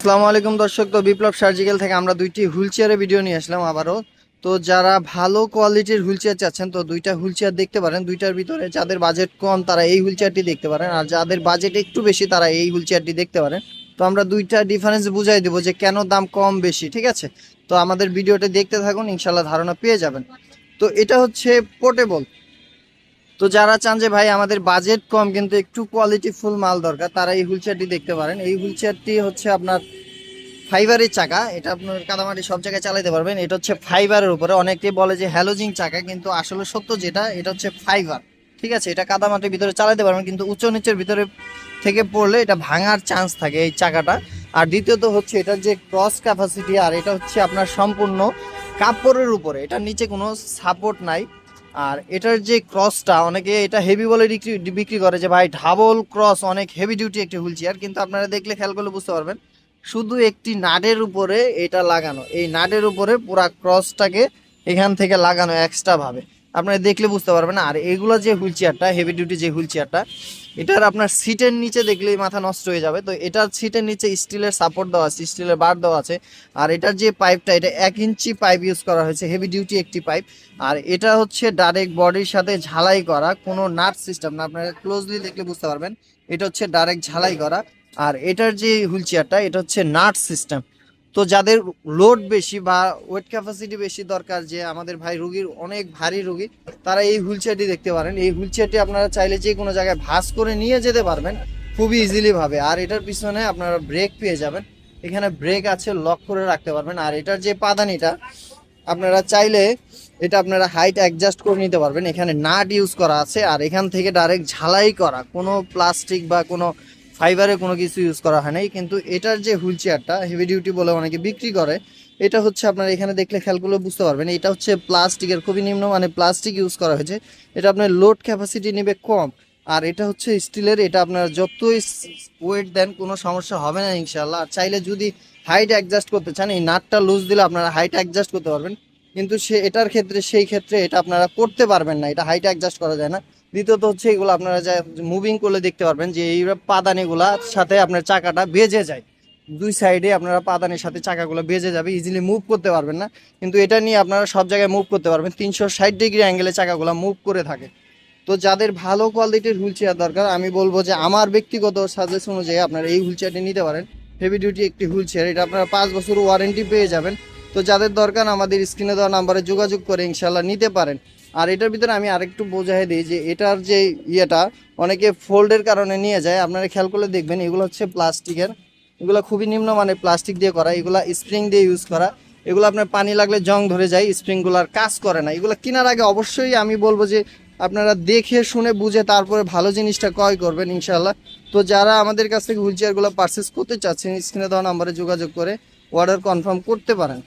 আসসালামু আলাইকুম দর্শক, তো বিপ্লব সার্জিক্যাল থেকে আমরা দুইটি হুইল চেয়ারের ভিডিও নিয়ে আসলাম আবারও। তো যারা ভালো কোয়ালিটির হুইল চেয়ার চাচ্ছেন, তো দুইটা হুইল চেয়ার দেখতে পারেন। দুইটার ভিতরে যাদের বাজেট কম, তারা এই হুইল চেয়ারটি দেখতে পারেন। আর যাদের বাজেট একটু বেশি, তারা এই হুইল চেয়ারটি দেখতে পারেন। তো আমরা দুইটা ডিফারেন্স বুঝাই দেবো যে কেন দাম কম বেশি, ঠিক আছে? তো আমাদের ভিডিওটা দেখতে থাকুন ইনশাল্লাহ ধারণা পেয়ে যাবেন। তো এটা হচ্ছে পোর্টেবল তো যারা চান যে ভাই আমাদের বাজেট কম, কিন্তু একটু কোয়ালিটি ফুল মাল দরকার, তারা এই হুইল চেয়ারটি দেখতে পারেন। এই হুইল চেয়ারটি হচ্ছে আপনার ফাইবারের চাকা। এটা আপনার কাদামাটি সব জায়গায় চালাতে পারবেন। এটা হচ্ছে ফাইবারের উপরে। অনেকেই বলে যে হ্যালোজিং চাকা, কিন্তু আসলে সত্য যেটা, এটা হচ্ছে ফাইবার ঠিক আছে? এটা কাদামাটির ভিতরে চালাতে পারবেন, কিন্তু উঁচু নিচের ভিতরে থেকে পড়লে এটা ভাঙার চান্স থাকে এই চাকাটা। আর দ্বিতীয়ত হচ্ছে এটার যে ক্রস ক্যাপাসিটি আর এটা হচ্ছে আপনার সম্পূর্ণ কাপড়ের উপরে। এটার নিচে কোনো সাপোর্ট নাই। আর এটার যে ক্রসটা অনেকে এটা হেভি বলে বিক্রি করে যে, ভাই ডাবল ক্রস অনেক হেভি ডিউটি একটি হুইল চেয়ার। কিন্তু আপনারা দেখলে খেয়াল করলে বুঝতে পারবেন, শুধু একটি নাডের উপরে এটা লাগানো। এই নাডের উপরে পুরা ক্রসটাকে এখান থেকে লাগানো এক্সট্রা ভাবে। আপনারা দেখলে বুঝতে পারবেন। আর এগুলো যে হুইল চেয়ারটা হেভি ডিউটি যে হুইল চেয়ারটা, এটার আপনার সিটের নিচে দেখলেই মাথা নষ্ট হয়ে যাবে। তো এটার সিটের নিচে স্টিলের সাপোর্ট দেওয়া আছে, স্টিলের বার দেওয়া আছে। আর এটার যে পাইপটা এটা এক ইঞ্চি পাইপ ইউজ করা হয়েছে হেভি ডিউটি একটি পাইপ আর এটা হচ্ছে ডাইরেক্ট বডির সাথে ঝালাই করা, কোনো নাট সিস্টেম না। আপনারা ক্লোজলি দেখলে বুঝতে পারবেন, এটা হচ্ছে ডাইরেক্ট ঝালাই করা। আর এটার যে হুইল চেয়ারটা, এটা হচ্ছে নাট সিস্টেম তো যাদের লোড বেশি বা ওয়েট ক্যাপাসিটি বেশি দরকার যে আমাদের ভাই রুগীর অনেক ভারী রুগী, তারা এই হুইল চেয়ারটি দেখতে পারেন। এই হুইল চেয়ারটি আপনারা চাইলে যে কোনো জায়গায় ভাস করে নিয়ে যেতে পারবেন, খুবই ইজিলিভাবে আর এটার পিছনে আপনারা ব্রেক পেয়ে যাবেন। এখানে ব্রেক আছে লক করে রাখতে পারবেন। আর এটার যে পাদানিটা, আপনারা চাইলে এটা আপনারা হাইট অ্যাডজাস্ট করে নিতে পারবেন। এখানে নাট ইউজ করা আছে, আর এখান থেকে ডাইরেক্ট ঝালাই করা, কোনো প্লাস্টিক বা কোনো ফাইবারে কোনো কিছু ইউজ করা হয় নাই, কিন্তু এটার যে হুইল চেয়ারটা হেভি ডিউটি বলে অনেকে বিক্রি করে, এটা হচ্ছে আপনার এখানে দেখলে খেয়ালগুলো বুঝতে পারবেন, এটা হচ্ছে প্লাস্টিকের খুবই নিম্ন মানে প্লাস্টিক ইউজ করা হয়েছে, এটা আপনার লোড ক্যাপাসিটি নেবে কম, আর এটা হচ্ছে স্টিলের এটা আপনার যতই ওয়েট দেন কোনো সমস্যা হবে না ইনশাল্লাহ আর চাইলে যদি হাইট অ্যাডজাস্ট করতে চান, এই নাটটা লুজ দিলে আপনারা হাইট অ্যাডজাস্ট করতে পারবেন, কিন্তু সে, এটার ক্ষেত্রে, সেই ক্ষেত্রে এটা আপনারা করতে পারবেন না, এটা হাইট অ্যাডজাস্ট করা যায় না দ্বিতীয়ত হচ্ছে এগুলো আপনারা যা মুভিং করলে দেখতে পারবেন যে এই পাদানিগুলার সাথে আপনার চাকাটা বেজে যায়। দুই সাইডে আপনারা পাদানের সাথে চাকাগুলো বেজে যাবে ইজিলি মুভ করতে পারবেন না। কিন্তু এটা নিয়ে আপনারা সব জায়গায় মুভ করতে পারবেন। তিনশো ষাট ডিগ্রি অ্যাঙ্গেলে চাকাগুলো মুভ করে থাকে। তো যাদের ভালো কোয়ালিটির হুইল চেয়ার দরকার, আমি বলব যে আমার ব্যক্তিগত সাজেস্ট অনুযায়ী আপনারা এই হুইল চেয়ারটি নিতে পারেন। হেভি ডিউটি একটি হুইল চেয়ার এটা আপনারা পাঁচ বছর ওয়ারেন্টি পেয়ে যাবেন। তো যাদের দরকার, আমাদের স্ক্রিনে দেওয়া নাম্বারে যোগাযোগ করে ইনশাল্লাহ নিতে পারেন। আর এটার ভিতরে আমি আরেকটু বোঝাই দিই যে এটার যে ইয়েটা অনেকে ফোল্ডের কারণে নিয়ে যায়। আপনারা খেয়াল করলে দেখবেন এগুলো হচ্ছে প্লাস্টিকের। এগুলো খুবই নিম্নমানের প্লাস্টিক দিয়ে করা। এগুলো স্প্রিং দিয়ে ইউজ করা। এগুলো আপনার পানি লাগলে জং ধরে যায় স্প্রিংগুলার কাজ করে না। এগুলো কেনার আগে অবশ্যই আমি বলব যে আপনারা দেখে, শুনে, বুঝে তারপরে ভালো জিনিসটা ক্রয় করবেন ইনশাল্লাহ তো যারা আমাদের কাছ থেকে হুইল চেয়ারগুলো পারচেস করতে চাচ্ছেন, স্ক্রিনে দেওয়া নাম্বারে যোগাযোগ করে অর্ডার কনফার্ম করতে পারেন।